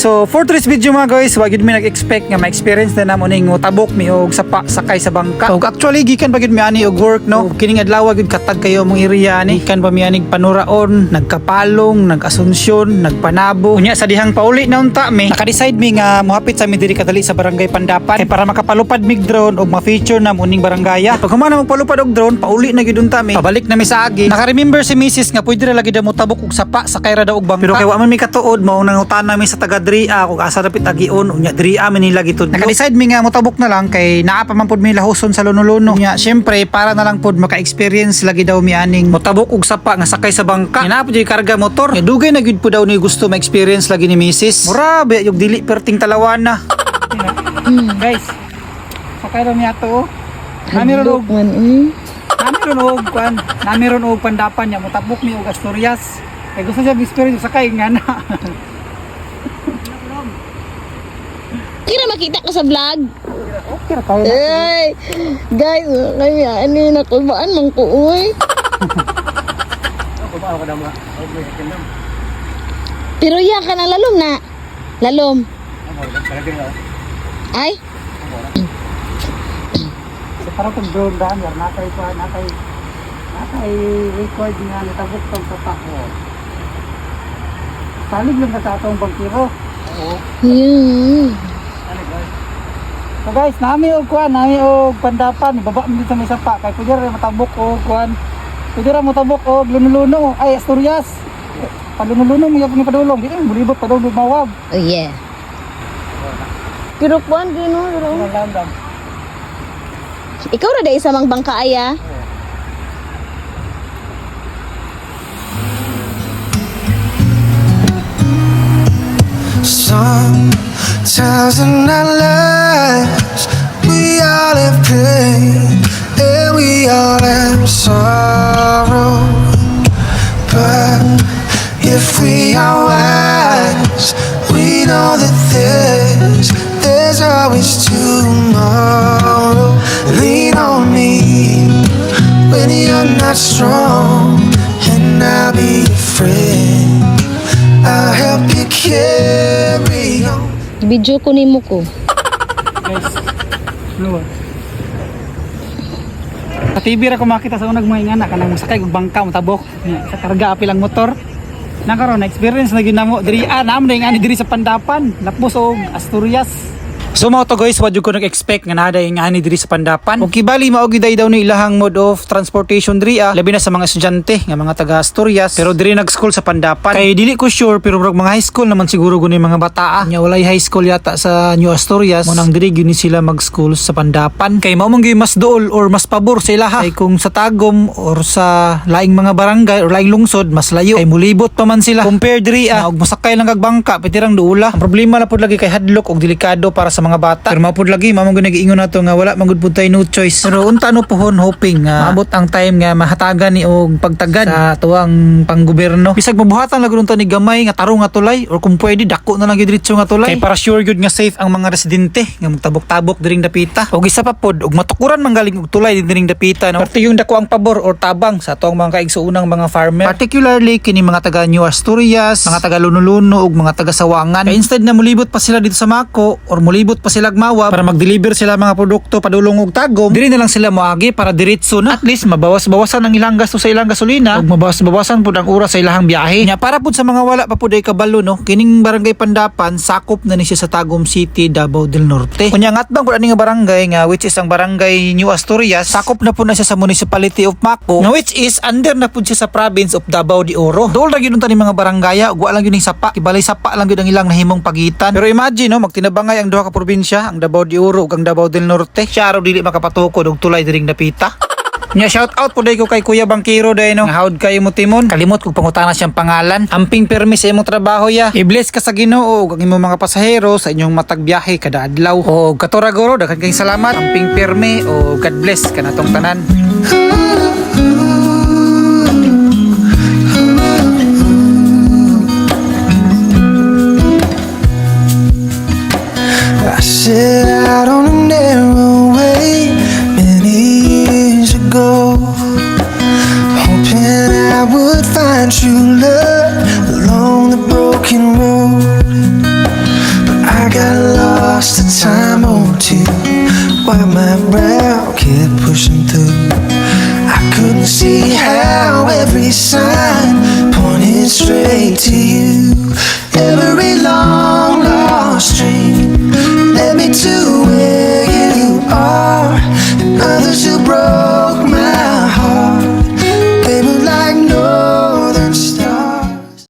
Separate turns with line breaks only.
for today's video mga guys, wag yun mi nag-expect nga ma-experience na namo ning tabok mi og sapa sakay sa bangka. Og actually gikan pa gyud mi ani og work no. Og kining adlaw gyud katag kayo mong area ni. Gikan pa mi anig panuraon, nagkapalong, nag-asunsyon, nagpanabo. Unya sa dihang pauli na unta mi, naka-decide mi nga mohapit sa mi diri kadali sa barangay Pandapan kay para makapalupad mig drone og ma-feature na muning barangaya. Pag humana mo palupad og drone, pauli na gyud unta mi. Pabalik na mi sa agi. Naka-remember si Mrs. nga pwede ra lagi daw mo tabok og sapa sakay ra daw og bangka. Pero kay wa man mi katuod mao nang utan mi sa taga Dria kung asa dapit agion unya Dria mi nila gitud. Naka-decide mi nga motabok na lang kay naa pa man pud mi lahuson sa luno-luno. Nya syempre para na lang pud maka-experience lagi daw mi aning motabok og sapa nga sakay sa bangka. Nya pud yung karga motor. Nya dugay na gyud po daw ni gusto ma-experience lagi ni Mrs. Murabe yung dili perting talawan na. Guys, sakay daw niya to. Namiron og
man eh.
namiron og kwan, namiron og pandapan niya motabok mi og Asturias. Kay gusto siya experience sakay nga na.
makita ko sa vlog.
Okay ra tayo.
Ay, guys, kami ani nakulbaan man ko uy. Pero yan ka ng lalom na. Lalom. Ay,
So para kung drone daan, natay pa, natay natay record nga nitabok tong sapa ko. Salig lang ka sa atong bangkiro. Oo.
yun.
So guys, nami og kuan, nami og pandapan, baba mi dito may sapa kay pwede ra matabok og kuan. Pwede ra matabok og luno-luno, ay Asturias. Paluno-luno mo yapon padulong, di eh, mulibot padulong mawag.
Oh yeah. Pero kuan gino, ikaw ra dai sa mang bangka aya.
Sometimes in our lives, we all have
Video ko nimo ko.
Guys, slow. Sa TV ra ko makita sa unang mga ingana kanang sakay og bangka mo tabok Nya, sa karga api lang motor. Nakaroon na experience na ginamo diri ah naam na ingani diri sa Pandapan, Lapos og Asturias. So mao to guys, what you ko nag-expect nga nada yung ani diri sa Pandapan. Kung kibali mao giday daw ni ilahang mode of transportation diri ah, labi na sa mga estudyante nga mga taga Asturias. Pero diri nag-school sa Pandapan. Kay dili ko sure pero bro, mga high school naman siguro guni mga bata ah. Nya walay high school yata sa New Asturias. Mo nang diri gyud ni sila mag-school sa Pandapan. Kay mao man gyud mas duol or mas pabor sa ilaha. Kay kung sa Tagum or sa laing mga barangay or laing lungsod mas layo. Kay mulibot pa man sila. Compare diri ah, og masakay lang kag bangka pitirang duula. Ang problema na pud lagi kay hadlok og delikado para sa mga bata. Pero mao pud lagi mao man gyud nag-ingon nato nga wala man gud pud tayo no choice. Pero unta no pohon hoping nga maabot ang time nga mahatagan ni og pagtagad sa tuwang panggobyerno. Bisag mabuhatan lang unta ni gamay nga tarong nga tulay or kung pwede dako na lang gid diretso nga tulay. Kay para sure gud nga safe ang mga residente nga magtabok-tabok diring dapita. Og isa pa pod og matukuran man galing og tulay diring dapita no. Parte yung dako ang pabor or tabang sa tuwang mga kaigsuunang mga farmer. Particularly kini mga taga New Asturias, mga taga Lunuluno ug mga taga Sawangan. Kaya instead na mulibot pa sila dito sa Mako or mulibot pa sila Gmawa para mag-deliver sila mga produkto padulong og tagom, diri na lang sila moagi para diretso na. At least mabawas-bawasan ang ilang gasto sa ilang gasolina ug mabawas-bawasan pud ang oras sa ilang biyahe. Nya para pud sa mga wala pa pud ay kabalo no, kining barangay Pandapan sakop na ni siya sa Tagum City, Davao del Norte. Kunya ngatbang pud ani nga barangay nga which is ang barangay New Asturias, sakop na pud na siya sa municipality of Mako, nga which is under na pud siya sa province of Davao de Oro. Dool ra gyud unta ni mga barangaya, ug wa lang gyud ning sapa, kibalay sapa lang gyud ang ilang nahimong pagitan. Pero imagine no, magtinabangay ang duha ka probinsya, ang Davao de Oro ug ang Davao del Norte. Siya raw dili makapatukod og tulay diring napita. Nya shout out po ko kay Kuya Bangkiro day no. Hawd kayo mo timon. Kalimot kog pangutana siyang pangalan. Amping permi sa imong trabaho ya. I-bless ka sa Ginoo ug ang imong mga pasahero sa inyong matag biyahe kada adlaw. O katoragoro daghan kayong salamat. Amping permi o God bless kanatong tanan.
set out on a narrow way many years ago, hoping I would find true love along the broken road. But I got lost a time oh, or two, while my brow kept pushing through. I couldn't see how every sun.